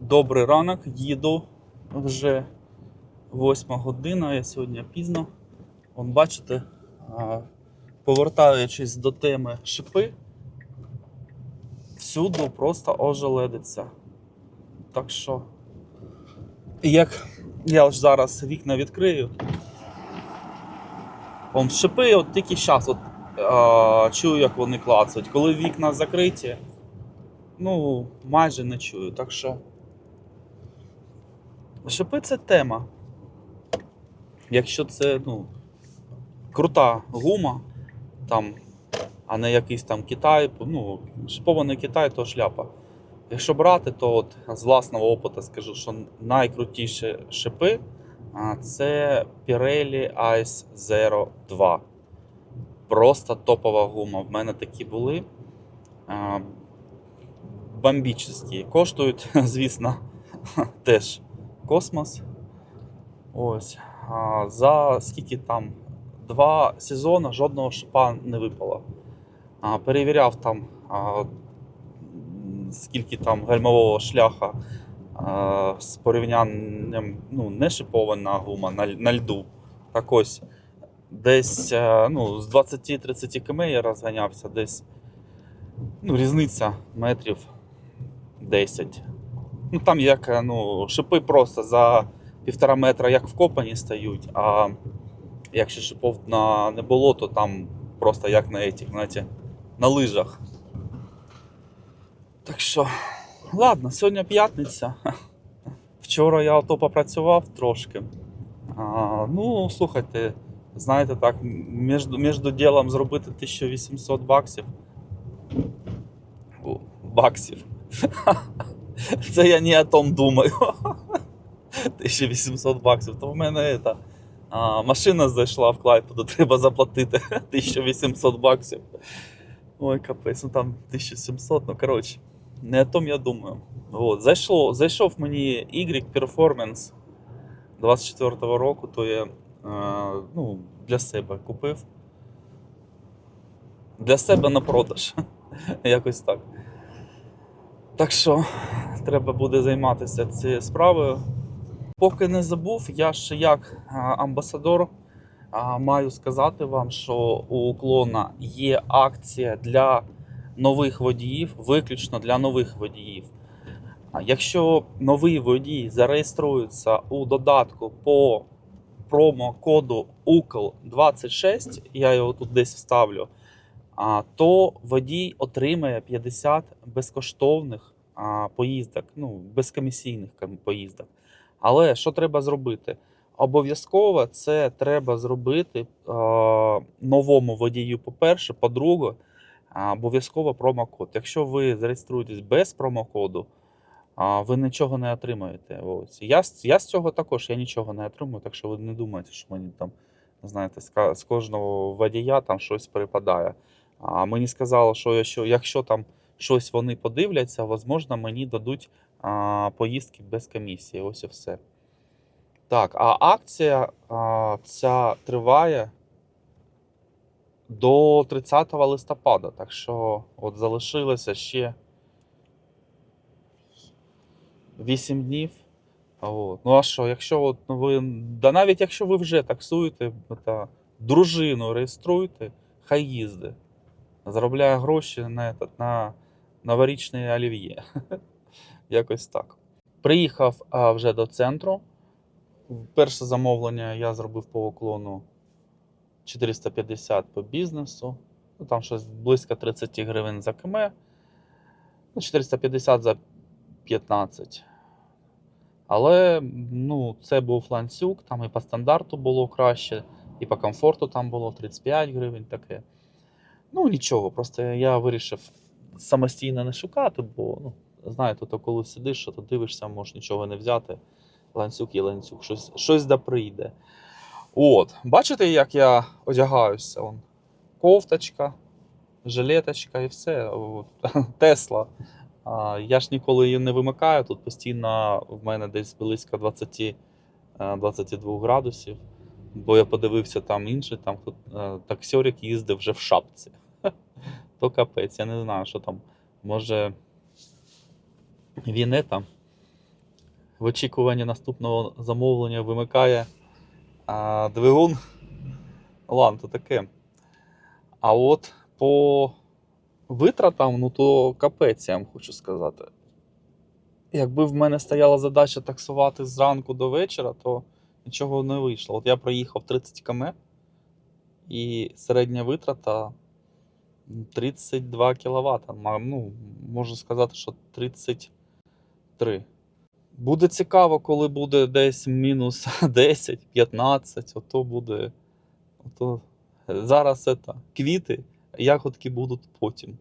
Добрий ранок, їду вже 8 година, я сьогодні пізно. Вон бачите, повертаючись до теми шипи, всюди просто ожеледиться. Так що, як я ж зараз вікна відкрию, Вон шипи от тільки зараз от, а, чую, як вони клацають. Коли вікна закриті, ну, майже не чую. Так що. Шипи це тема. Якщо це ну, крута гума, там, а не якийсь там Китай, ну, шипований Китай, то шляпа. Якщо брати, то от з власного опиту скажу, що найкрутіші шипи це Pirelli Ice Zero 2. Просто топова гума. В мене такі були. Бомбічні. Коштують, звісно, теж космос. Ось. А, за скільки там? Два сезони жодного шипа не випало. А, перевіряв там, а, скільки там гальмового шляха а, з порівнянням ну, не шипована гума на, на льду. Так ось. Десь е, ну, з 20-30 км я розганявся, десь ну, різниця метрів 10. Ну там як е, ну, шипи просто за півтора метра як вкопані стають, а якщо шипов на не було, то там просто як на етіх, знаєте, на лижах. Так що, ладно, сьогодні п'ятниця. Вчора я ото попрацював трошки. А, ну, слухайте, знаєте, так, між, між ділом зробити 1800 баксів. Баксів. Це я не о том думаю. 1800 баксів. То в мене та, а, машина зайшла в Клайпеду, треба заплатити 1800 баксів. Ой, капець, ну там 1700, ну коротше. Не о том я думаю. От, зайшло, зайшов мені Y Performance 24-го року, то я е, ну, для себе купив. Для себе на продаж. Якось так. Так що треба буде займатися цією справою. Поки не забув, я ще як амбасадор маю сказати вам, що у уклона є акція для нових водіїв, виключно для нових водіїв. Якщо новий водій зареєструється у додатку по промокоду UCL26, я його тут десь вставлю, то водій отримає 50 безкоштовних поїздок, ну, безкомісійних поїздок. Але що треба зробити? Обов'язково це треба зробити новому водію, по-перше, по-друге, обов'язково промокод. Якщо ви зареєструєтесь без промокоду, ви нічого не отримаєте. Ось. Я, я з цього також я нічого не отримую, так що ви не думайте, що мені там, знаєте, з, кожного водія там щось перепадає. А мені сказали, що якщо, там щось вони подивляться, можливо, мені дадуть а, поїздки без комісії. Ось і все. Так, а акція а, ця триває до 30 листопада. Так що от залишилося ще 8 днів. От. Ну а що, якщо от ви. Да навіть якщо ви вже таксуєте, та, дружину реєструйте, хай їздить. Заробляє гроші на, на новорічне олів'є. Якось так. Приїхав а, вже до центру. Перше замовлення я зробив по уклону 450 по бізнесу. Ну, там щось близько 30 гривень за км. Ну, 450 за 15. Але ну, це був ланцюг, там і по стандарту було краще, і по комфорту там було 35 гривень таке. Ну, нічого, просто я вирішив самостійно не шукати, бо ну, знаєте, то коли сидиш, що то дивишся, можеш нічого не взяти. Ланцюг є ланцюг, щось, щось да прийде. От, бачите, як я одягаюся? Вон, кофточка, жилеточка і все. Тесла. Я ж ніколи її не вимикаю. Тут постійно в мене десь близько 20, е, 22 градусів. Бо я подивився там інший, там е, таксьорик їздив вже в шапці. То капець, я не знаю, що там. Може. Він там в очікуванні наступного замовлення вимикає а, двигун. Ладно, то таке. А от по витратам, ну то капець, я вам хочу сказати. Якби в мене стояла задача таксувати зранку до вечора, то нічого не вийшло. От я проїхав 30 км і середня витрата 32 кВт. Ну, можу сказати, що 33. Буде цікаво, коли буде десь мінус 10-15, ото буде. Ото... Зараз це квіти, ягодки будуть потім.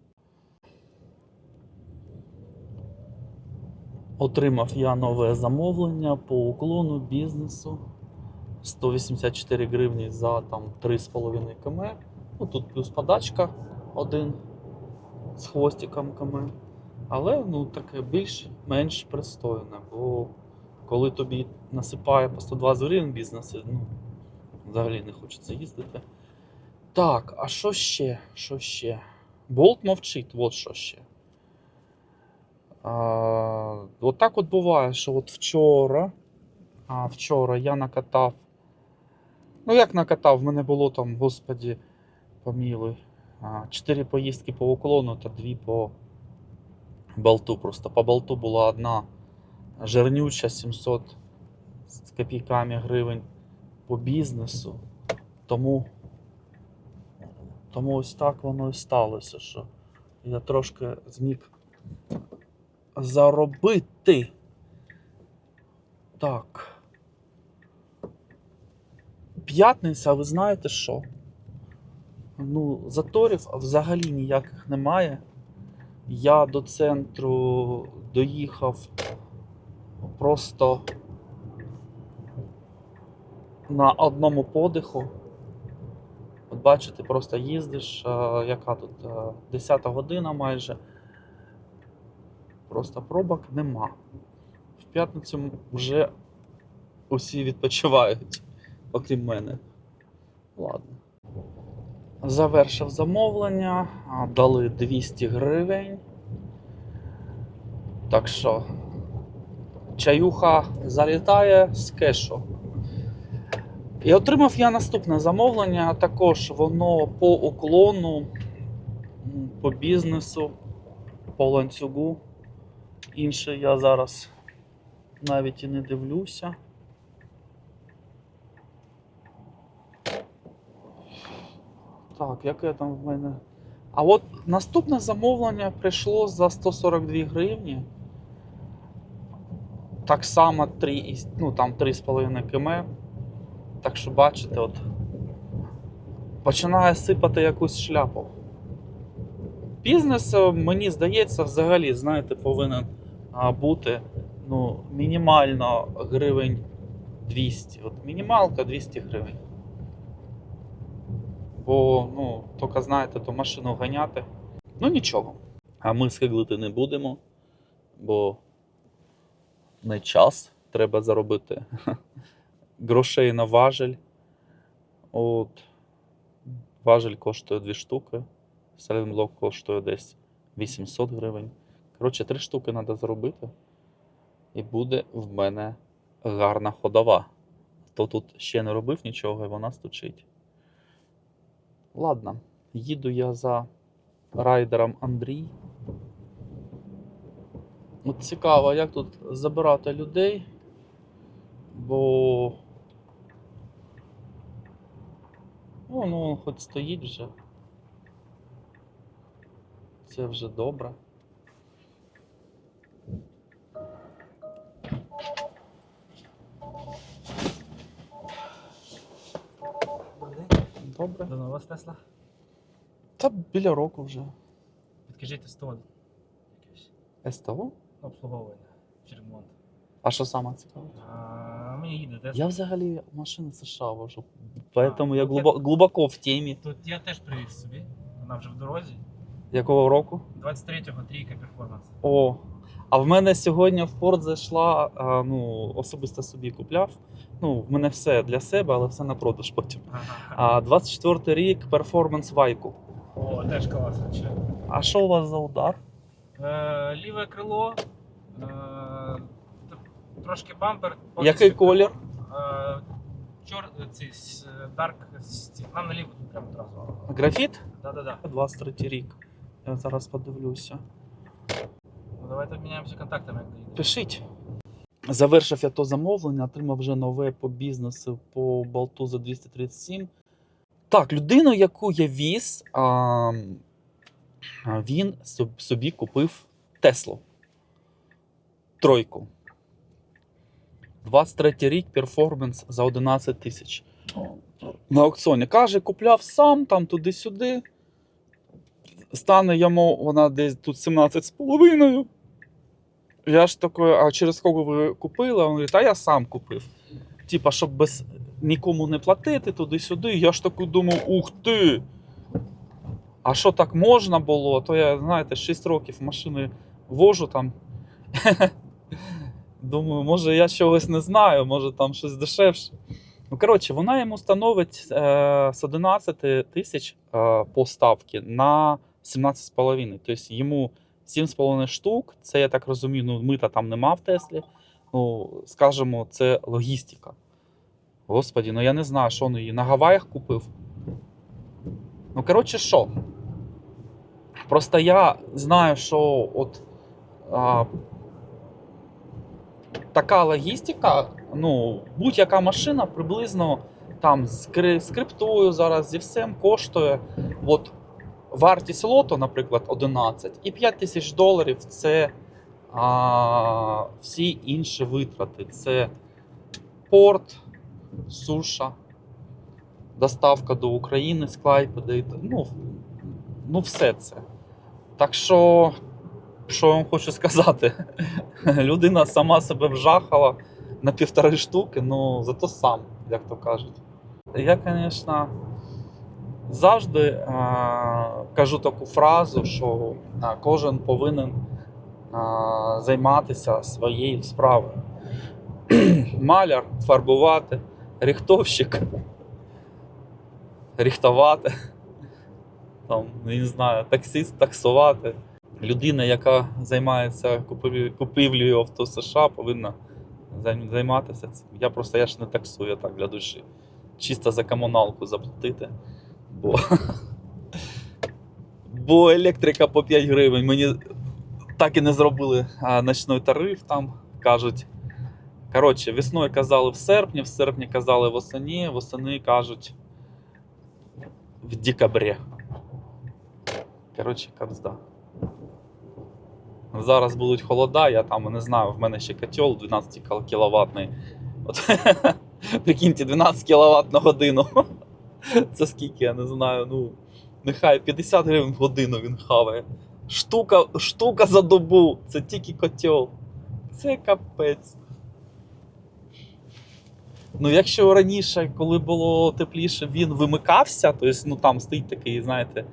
Отримав я нове замовлення по уклону бізнесу. 184 гривні за там 3,5 км. Ну, тут плюс подачка один з хвостиком км. Але ну, таке більш-менш пристойне, бо коли тобі насипає по 120 гривень бізнес, ну, взагалі не хочеться їздити. Так, а що ще? Що ще? Болт мовчить, от що ще. А, от так от буває, що от вчора, а вчора я накатав. Ну, як накатав, в мене було там, господі, помілуй, а, 4 поїздки по уклону та 2 по болту. Просто по болту була одна жирнюча 700 з копійками гривень по бізнесу. Тому, тому ось так воно і сталося, що я трошки зміг заробити. Так. П'ятниця, ви знаєте що? Ну, заторів взагалі ніяких немає. Я до центру доїхав просто на одному подиху. От бачите, просто їздиш, яка тут е, 10 година майже. Просто пробок нема. В п'ятницю вже усі відпочивають, окрім мене. Ладно. Завершив замовлення, дали 200 гривень. Так що чаюха залітає з кешу. І отримав я наступне замовлення. Також воно по уклону, по бізнесу, по ланцюгу. Інше я зараз навіть і не дивлюся. Так, яке там в мене. А от наступне замовлення прийшло за 142 гривні. Так само 3, ну, там 3,5 км. Так що бачите, от починає сипати якусь шляпу. Бізнес, е, мені здається, взагалі, знаєте, повинен бути ну, мінімально гривень 200. От мінімалка 200 гривень. Бо, ну, тільки знаєте, то машину ганяти. Ну нічого. А ми скиглити не будемо, бо не час треба заробити грошей на важель. От. Важель коштує 2 штуки. Селенблок коштує десь 800 гривень. Коротше, 3 штуки треба заробити. І буде в мене гарна ходова. То тут ще не робив нічого, і вона стучить. Ладно, їду я за райдером Андрій. От цікаво, як тут забирати людей, бо. Ну, ну, хоч стоїть вже. Це вже добре. Добре. Давно у вас Тесла? Та біля року вже. Підкажіть 100 якесь СТО? обслуговування чи ремонт. А що саме цікаве? А, мені їде Тесла. Я взагалі машини США вожу, поэтому я ну, глибо- глибоко в темі. Тут я теж привіз собі. Вона вже в дорозі. Якого року? 23-го трійка перформанс. О. А в мене сьогодні в порт зайшла, а, ну, особисто собі купляв. Ну, в мене все для себе, але все на продаж потім. А 24 рік перформанс вайку. О, теж класно. Чи. А що у вас за удар? Е, ліве крило. Е, трошки бампер. Який колір? Е, Чор, ці, ці, нам наліво тут прямо одразу. Графіт? Да-да-да. 23 рік. Я зараз подивлюся. Ну давайте обміняємося контактами. Пишіть. Завершив я то замовлення, отримав вже нове по бізнесу по болту за 237. Так, людину, яку я віз, а, він собі купив Теслу. Тройку. 23 рік перформанс за 11 тисяч. На аукціоні. Каже, купляв сам там туди-сюди. Стане йому вона десь тут 17 з половиною. Я ж такой, а через кого ви купили? Він говорить, а я сам купив. Типа, щоб без нікому не платити туди-сюди. Я ж таки думав, ух ти! А що так можна було? То я, знаєте, 6 років машини вожу там. Думаю, може я чогось не знаю, може там щось дешевше. Ну, коротше, вона йому становить е, з 11 тисяч е, по ставці на 17,5. Тобто йому 7,5 штук. Це я так розумію, ну мита там нема в Теслі. Ну, скажімо, це логістика. Господі, ну я не знаю, що він її на Гаваях купив. Ну, коротше, що? Просто я знаю, що от а, така логістика, ну, будь-яка машина приблизно там з криптою зараз зі всім коштує. От вартість лоту, наприклад, 11, і 5 тисяч доларів це а, всі інші витрати. Це порт, суша, доставка до України з Клайпеди. Ну, ну, все це. Так що, що я вам хочу сказати? Людина сама себе вжахала на півтори штуки, ну зато сам, як то кажуть. Я, звісно, завжди е, кажу таку фразу, що е, кожен повинен е, займатися своєю справою. Маляр фарбувати, ріхтовщик, ріхтувати, там, не знаю, таксист таксувати. Людина, яка займається купівлею, купівлею авто США, повинна займатися цим. Я просто я ж не таксую так для душі. Чисто за комуналку заплатити. Бо, бо електрика по 5 гривень. Мені так і не зробили а, ночний тариф там. Кажуть. Коротше, весною казали в серпні, в серпні казали восені, восени кажуть в декабрі. Коротше, кабзда. Зараз будуть холода, я там не знаю, в мене ще котел 12 кіловатний. От, прикиньте, 12 кВт на годину. Це скільки, я не знаю. Ну, нехай 50 гривень в годину він хаває. Штука, штука за добу. Це тільки котел. Це капець. Ну, якщо раніше, коли було тепліше, він вимикався, то есть, ну там стоїть такий, знаєте,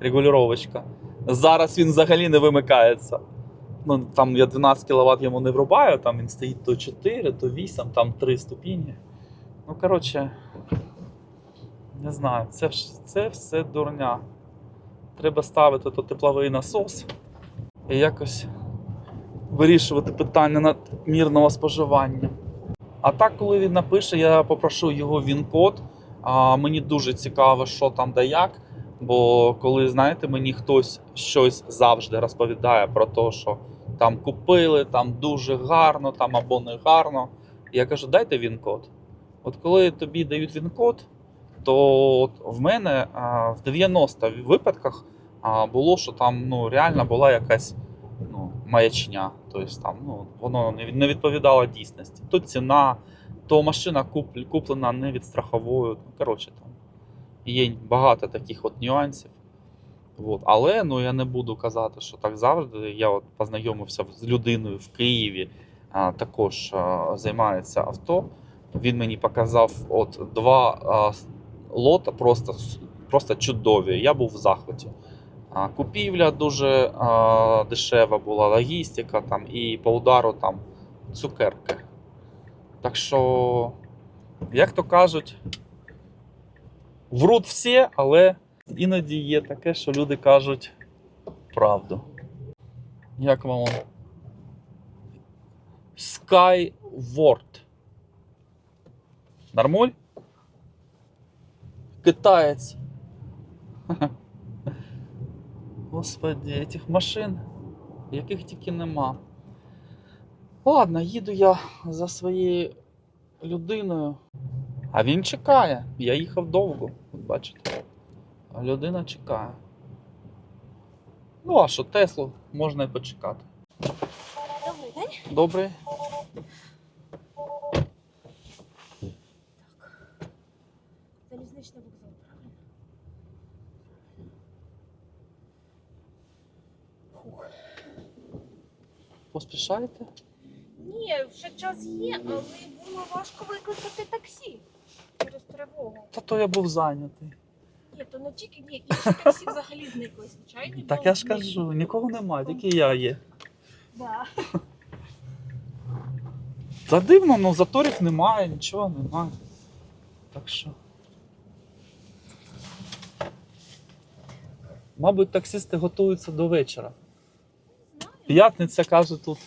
регулювачка. Зараз він взагалі не вимикається. Ну, там я 12 кВт йому не врубаю, там він стоїть то 4, то 8, там 3 ступені. Ну, коротше, не знаю, це, це все дурня. Треба ставити то тепловий насос і якось вирішувати питання надмірного споживання. А так, коли він напише, я попрошу його він-код. А мені дуже цікаво, що там да як. Бо коли, знаєте, мені хтось щось завжди розповідає про те, що там купили, там дуже гарно, там або не гарно. Я кажу, дайте він-код. От коли тобі дають він-код, то в мене в 90 випадках було, що там ну, реально була якась ну, маячня. Тобто там ну, воно не відповідало дійсності. То ціна, то машина куп- куплена не від страхової. Ну, коротше, там є багато таких от нюансів. От. Але ну, я не буду казати, що так завжди. Я от познайомився з людиною в Києві, а, також а, займається авто. Він мені показав от два лота просто, просто чудові. Я був в захваті. Купівля дуже а, дешева була, логістика там, і по удару там цукерки. Так що, як то кажуть, врут всі, але іноді є таке, що люди кажуть правду. Як вам? он? Sky Word. Нормуль? Китаєць. Господи, цих машин, яких тільки нема. Ладно, їду я за своєю людиною. А він чекає. Я їхав довго, от бачите. А людина чекає. Ну, а що, Теслу можна і почекати. Добрий день. Добре. Залізничний вокзал, правильно? Поспішаєте? Ні, ще час є, але було важко викликати таксі через тривогу. Та то я був зайнятий. Ні, то не тільки ні, інші таксі взагалі зникли, звичайно. Так я ж кажу, нікого немає, тільки я є. Да. Та дивно, ну заторів немає, нічого немає. Так що. Мабуть, таксисти готуються до вечора. П'ятниця каже, тут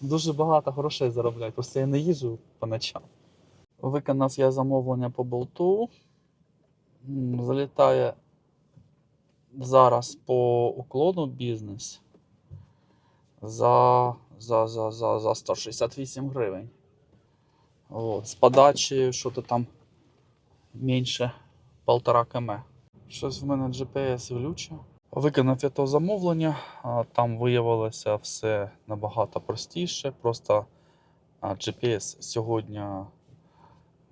дуже багато грошей заробляють. Просто я не їжджу по ночам. Виконав я замовлення по болту. Залітає зараз по уклону бізнес за, за, за, за, за 168 гривень. От. З подачі, що то там менше полтора км. Щось в мене GPS глюче. Виконав я то замовлення, там виявилося все набагато простіше. Просто GPS сьогодні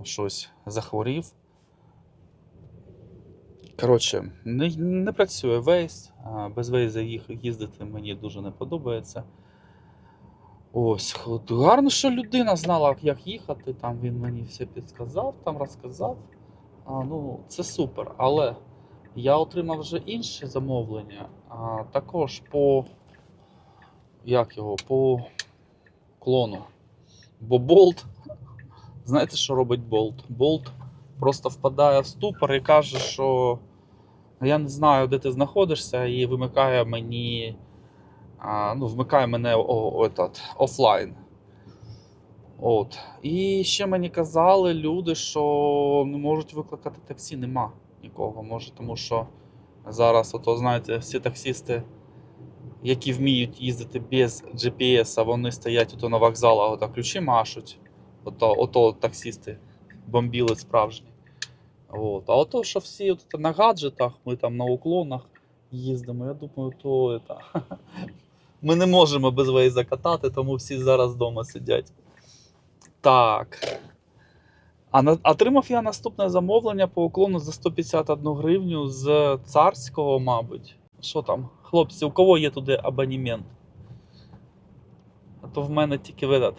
щось захворів. Коротше, не, не працює а, Без Waze їх їздити мені дуже не подобається. Ось, гарно, що людина знала, як їхати. Там він мені все підказав, там розказав. А, ну, це супер. Але я отримав вже інше замовлення. А, також по. Як його? По клону. Бо болт. Знаєте, що робить болт? Болт просто впадає в ступор і каже, що я не знаю, де ти знаходишся, і вимикає мені. А, ну, вмикає мене о, о, этот, офлайн. От. І ще мені казали люди, що не можуть викликати таксі, нема нікого. Може, тому що зараз, ото, знаєте, всі таксісти, які вміють їздити без GPS, вони стоять ото на вокзалах, ото ключі машуть. Ото, ото таксісти бомбіли справжні. От. А ото, що всі от, на гаджетах, ми там на уклонах їздимо, я думаю, то это, ми не можемо без Waze катати, тому всі зараз вдома сидять. Так. А на, отримав я наступне замовлення по уклону за 151 гривню з царського, мабуть. Що там? Хлопці, у кого є туди абонемент? А то в мене тільки видат.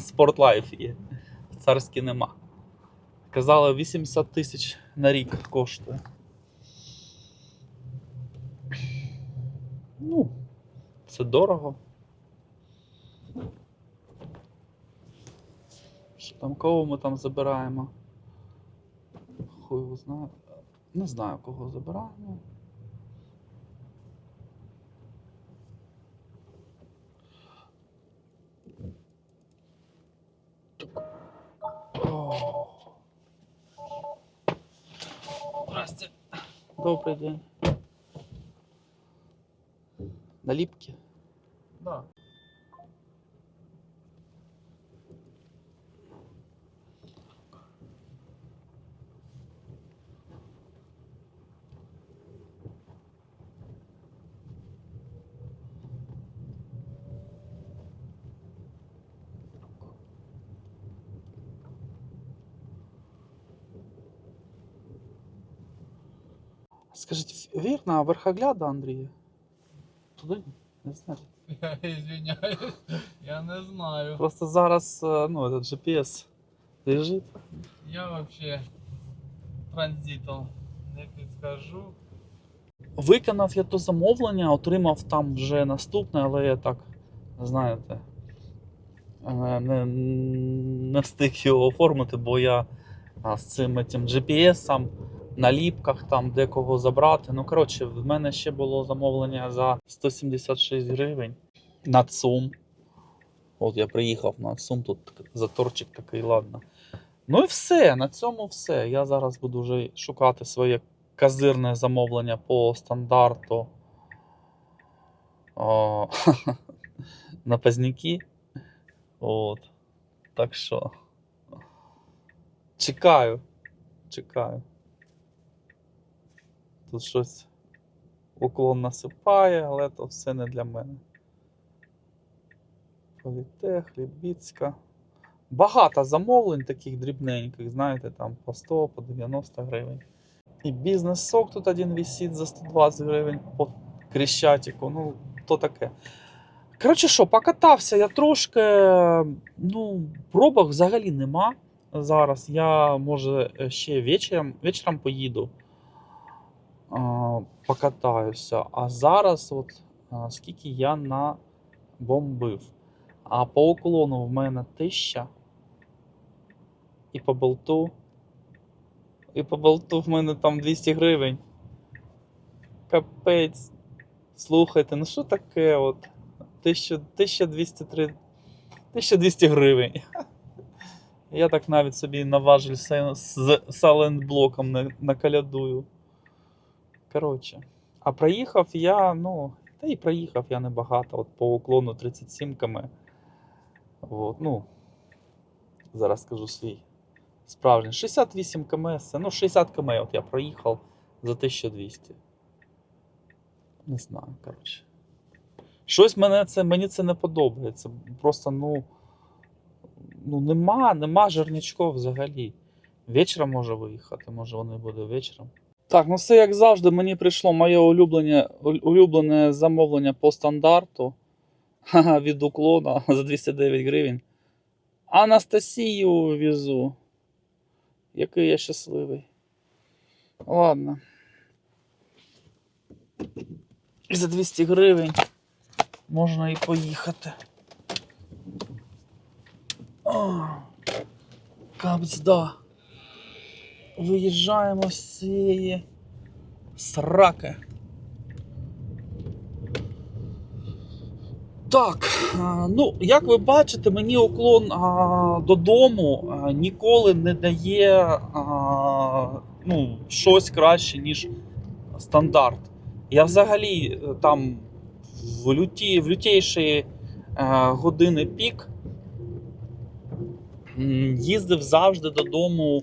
Спортлайф є. Царський нема. Казали, 80 тисяч на рік коштує. Ну, це дорого. Що там, кого ми там забираємо? Хуй його знає. Не знаю, кого забираємо. Здрасте. Добрий день. Наліпки? Да. Вірно, верхогляда Андрія? Туди? Не знаю. Я извиняюсь, я не знаю. Просто зараз е, ну, этот GPS лежить. Я вообще транзитом не підскажу. Виконав я то замовлення, отримав там вже наступне, але я так, знаєте, е, не, не встиг його оформити, бо я з цим этим GPS на ліпках там декого забрати. Ну, коротше, в мене ще було замовлення за 176 гривень на ЦУМ. От я приїхав на Сум, тут заторчик такий, ладно. Ну і все, на цьому все. Я зараз буду вже шукати своє казирне замовлення по стандарту. О, на пазняки. От. Так що. Чекаю. Чекаю. Тут щось уклон насипає, але то все не для мене. Політех, Лібіцька. Багато замовлень таких дрібненьких, знаєте, там по 100, по 90 гривень. І бізнес-сок тут один висить за 120 гривень по Крещатику. Ну, то таке. Коротше, що, покатався я трошки. Ну, пробок взагалі нема зараз. Я, може, ще вечором, вечором поїду. Покатаюся. А зараз, от скільки я набомбив. А по уклону в мене 1000. І по болту. І по болту в мене там 200 гривень. Капець. Слухайте, ну що таке от? 1203 1200 гривень. Я так навіть собі на важель з сайлентблоком на- накалядую. Коротше. А проїхав я, ну, та і проїхав я небагато. От по уклону 37 км. От, ну, зараз скажу свій справжній. 68 км, ну 60 км от я проїхав за 1200. Не знаю, коротше. Щось мене це, мені це не подобається. Просто, ну, ну нема, нема жирнячков взагалі. Вечором може виїхати, може вони буде вечором. Так, ну все як завжди, мені прийшло моє улюблене, улюблене замовлення по стандарту від уклона за 209 гривень. Анастасію везу. Який я щасливий. Ладно. І за 200 гривень можна і поїхати. Кабзда. Виїжджаємо з цієї сраки. Так, ну, як ви бачите, мені уклон а, додому а, ніколи не дає а, ну, щось краще, ніж стандарт. Я взагалі е, там в, люті, в лютіші е, години пік їздив завжди додому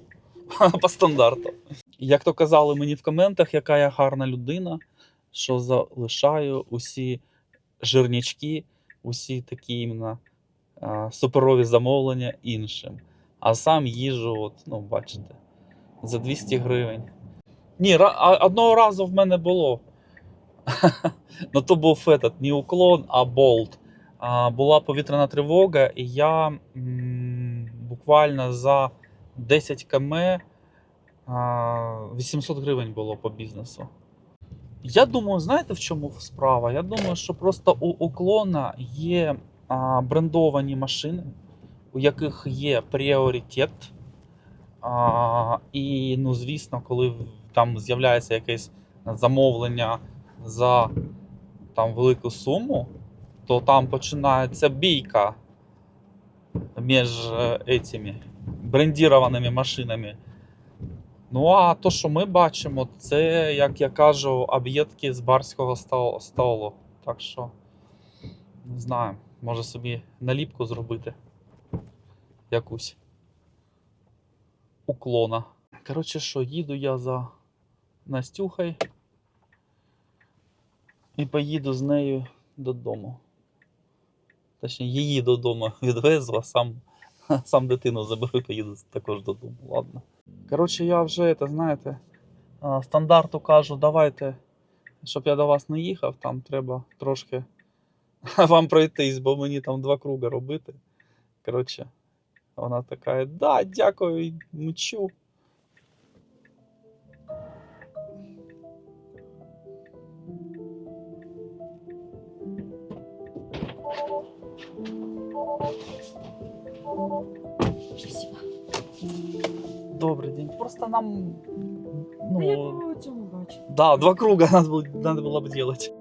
по стандарту. Як то казали мені в коментах, яка я гарна людина, що залишаю усі жирнячки, усі такі іменно суперові замовлення іншим. А сам їжу, от, ну, бачите, за 200 гривень. Ні, одного разу в мене було. Ну, то був этот, не уклон, а болт. А, була повітряна тривога, і я м, буквально за 10 км 800 гривень було по бізнесу. Я думаю, знаєте в чому справа? Я думаю, що просто у уклона є брендовані машини, у яких є пріоритет. І, ну, звісно, коли там з'являється якесь замовлення за там, велику суму, то там починається бійка між е, этими брендірованими машинами. Ну, а то, що ми бачимо, це, як я кажу, об'єдки з барського столу. Так що, не знаю, може собі наліпку зробити. Якусь уклона. Коротше, що, їду я за Настюхою і поїду з нею додому. Точніше, її додому відвезу, а сам, сам дитину заберу і поїду також додому. Ладно. Коротше, я вже, це, знаєте, стандарту кажу, давайте, щоб я до вас не їхав, там треба трошки вам пройтись, бо мені там два круга робити. Коротше, вона така, да, дякую, мчу. Добрий день. Просто нам. Ну, я Ну, по цьому бачу. да, два круга надо было, надо было бы делать.